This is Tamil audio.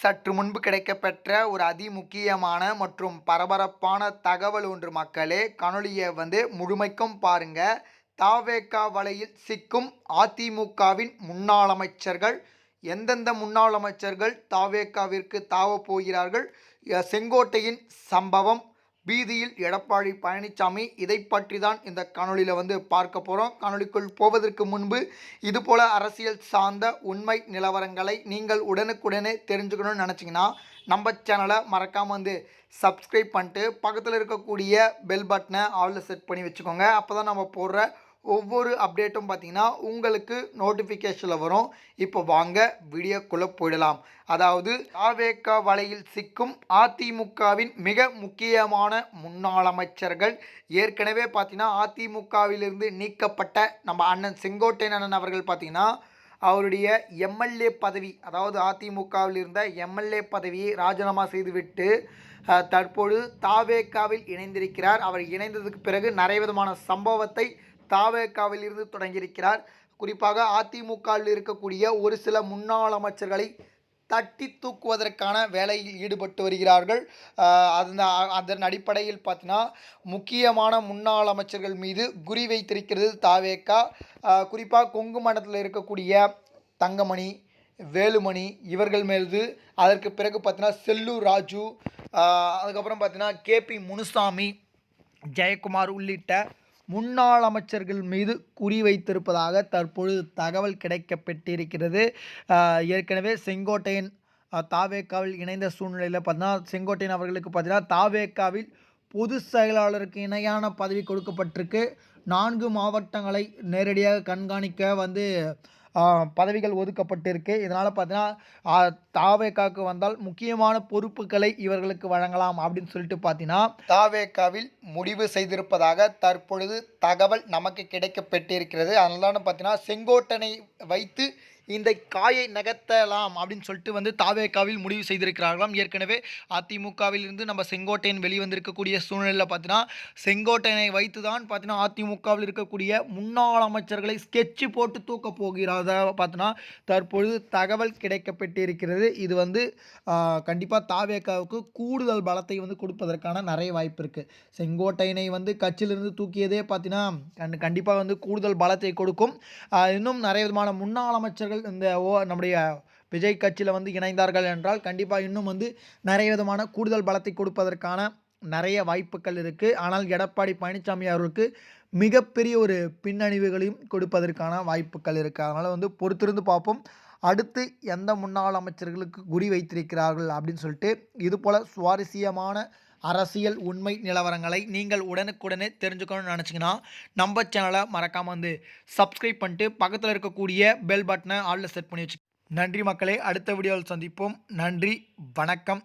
சற்று முன்பு கிடைக்கப்பெற்ற ஒரு அதிமுக்கியமான மற்றும் பரபரப்பான தகவல் ஒன்று மக்களே. காணொலியை வந்து முழுமைக்கும் பாருங்க. தாவேகா வலையில் சிக்கும் அதிமுகவின் முன்னாள் அமைச்சர்கள். எந்தெந்த முன்னாள் அமைச்சர்கள் தாவேகாவிற்கு தாவ போகிறார்கள்? செங்கோட்டையின் சம்பவம் பீதியில் எடப்பாடி பழனிசாமி இதை பற்றி தான் இந்த காணொலியில் வந்து பார்க்க போகிறோம் காணொலிக்குள் போவதற்கு முன்பு இதுபோல் அரசியல் சார்ந்த உண்மை நிலவரங்களை நீங்கள் உடனுக்குடனே தெரிஞ்சுக்கணும்னு நினச்சிங்கன்னா நம்ம சேனலை மறக்காமல் வந்து சப்ஸ்கிரைப் பண்ணிட்டு பக்கத்தில் இருக்கக்கூடிய பெல் பட்டனை ஆளில் செட் பண்ணி வச்சுக்கோங்க. அப்போ தான் நம்ம போடுற ஒவ்வொரு அப்டேட்டும் பார்த்தீங்கன்னா உங்களுக்கு நோட்டிஃபிகேஷனில் வரும். இப்போ வாங்க வீடியோக்குள்ளே போயிடலாம். அதாவது ஆவேக வலையில் சிக்கும் அதிமுகவின் மிக முக்கியமான முன்னாள் அமைச்சர்கள் ஏற்கனவே பார்த்தீங்கன்னா அதிமுகவிலிருந்து நீக்கப்பட்ட நம்ம அண்ணன் செங்கோட்டையன் அண்ணன் அவர்கள் பார்த்தீங்கன்னா அவருடைய எம்எல்ஏ பதவி அதாவது அதிமுகவில் இருந்த எம்எல்ஏ பதவியை ராஜினாமா செய்துவிட்டு தற்போது தாவேக்காவில் இணைந்திருக்கிறார். அவர் இணைந்ததுக்கு பிறகு நிறைய விதமான சம்பவத்தை தாவேக்காவில் இருந்து தொடங்கியிருக்கிறார். குறிப்பாக அதிமுகவில் இருக்கக்கூடிய ஒரு சில முன்னாள் அமைச்சர்களை தட்டி தூக்குவதற்கான வேலையில் ஈடுபட்டு வருகிறார்கள். அந்த அதன் அடிப்படையில் பார்த்தீங்கன்னா முக்கியமான முன்னாள் அமைச்சர்கள் மீது குறி வைத்திருக்கிறது தாவேக்கா. குறிப்பாக கொங்கு மண்டலத்தில் இருக்கக்கூடிய தங்கமணி வேலுமணி இவர்கள் மீது. அதற்கு பிறகு பார்த்தீங்கன்னா செல்லூர் ராஜு அதுக்கப்புறம் பார்த்தீங்கன்னா கேபி முனுசாமி ஜெயக்குமார் உள்ளிட்ட முன்னாள் அமைச்சர்கள் மீது குறிவைத்திருப்பதாக தற்பொழுது தகவல் கிடைக்கப்பட்டிருக்கிறது. ஏற்கனவே செங்கோட்டையன் தாவேக்காவில் இணைந்த சூழ்நிலையில் பார்த்தீங்கன்னா செங்கோட்டையன் அவர்களுக்கு பார்த்தீங்கன்னா தாவேக்காவில் பொது செயலாளருக்கு இணையான பதவி கொடுக்கப்பட்டிருக்கு. நான்கு மாவட்டங்களை நேரடியாக கண்காணிக்க வந்து பதவிகள் ஒதுக்கப்பட்டிருக்கு. இதனால் பார்த்தீங்கன்னா தாவேக்காவுக்கு வந்தால் முக்கியமான பொறுப்புகளை இவர்களுக்கு வழங்கலாம் அப்படின்னு சொல்லிட்டு பார்த்தீங்கன்னா தாவேக்காவில் முடிவு செய்திருப்பதாக தற்பொழுது தகவல் நமக்கு கிடைக்கப்பட்டிருக்கிறது அதனால பார்த்தீங்கன்னா செங்கோட்டனை வைத்து இந்த காயை நகர்த்தலாம் அப்படின்னு சொல்லிட்டு வந்து தாவேக்காவில் முடிவு செய்திருக்கிறார்களாம். ஏற்கனவே அதிமுகவில் இருந்து நம்ம செங்கோட்டையன் வெளிவந்திருக்கக்கூடிய சூழ்நிலையில் பார்த்தீங்கன்னா செங்கோட்டையனை வைத்து தான் பார்த்தீங்கன்னா அதிமுகவில் இருக்கக்கூடிய முன்னாள் அமைச்சர்களை ஸ்கெட்சு போட்டு தூக்க போகிறதா பார்த்தீங்கன்னா தற்பொழுது தகவல் கிடைக்கப்பட்டிருக்கிறது. இது வந்து கண்டிப்பாக தாவேக்காவுக்கு கூடுதல் பலத்தை வந்து கொடுப்பதற்கான நிறைய வாய்ப்பு இருக்குது செங்கோட்டையனை வந்து கட்சியிலிருந்து தூக்கியதே பார்த்தீங்கன்னா கண் கண்டிப்பாக வந்து கூடுதல் பலத்தை கொடுக்கும். இன்னும் நிறைய விதமான முன்னாள் அமைச்சர்கள் இந்த ஓ நம்முடைய விஜய் கட்சியில் வந்து இணைந்தார்கள் என்றால் கண்டிப்பாக இன்னும் வந்து நிறைய விதமான கூடுதல் பலத்தை கொடுப்பதற்கான நிறைய வாய்ப்புகள் இருக்குது ஆனால் எடப்பாடி பழனிசாமி அவர்களுக்கு மிகப்பெரிய ஒரு பின்னணிவுகளையும் கொடுப்பதற்கான வாய்ப்புகள் இருக்குது அதனால் வந்து பொறுத்திருந்து பார்ப்போம். அடுத்து எந்த முன்னாள் அமைச்சர்களுக்கு குறி வைத்திருக்கிறார்கள் அப்படின்னு சொல்லிட்டு இது போல் சுவாரஸ்யமான அரசியல் உண்மை நிலவரங்களை நீங்கள் உடனுக்குடனே தெரிஞ்சுக்கணும்னு நினச்சிங்கன்னா நம்ம சேனலை மறக்காமல் வந்து சப்ஸ்கிரைப் பண்ணிட்டு பக்கத்தில் இருக்கக்கூடிய பெல் பட்டனை ஆளில் செட் பண்ணி வச்சு நன்றி மக்களே அடுத்த வீடியோவில் சந்திப்போம். நன்றி வணக்கம்.